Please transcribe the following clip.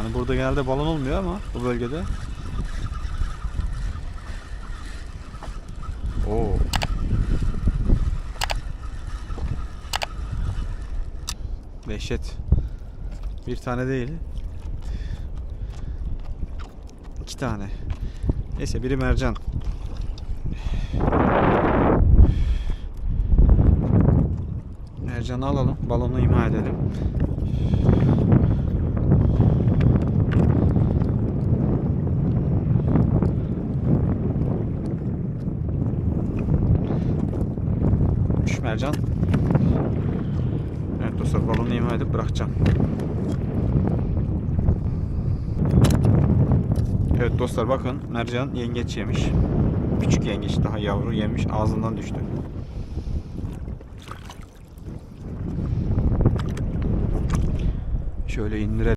Yani burada genelde balon olmuyor ama bu bölgede. Oo. Dehşet. Bir tane değil. İki tane. Neyse biri mercan. Mercanı alalım. Balonu imha edelim. Mercan. Evet dostlar balonu imha edip bırakacağım. Evet dostlar bakın mercan yengeç yemiş. Küçük yengeç daha yavru yemiş ağzından düştü. Şöyle indirelim.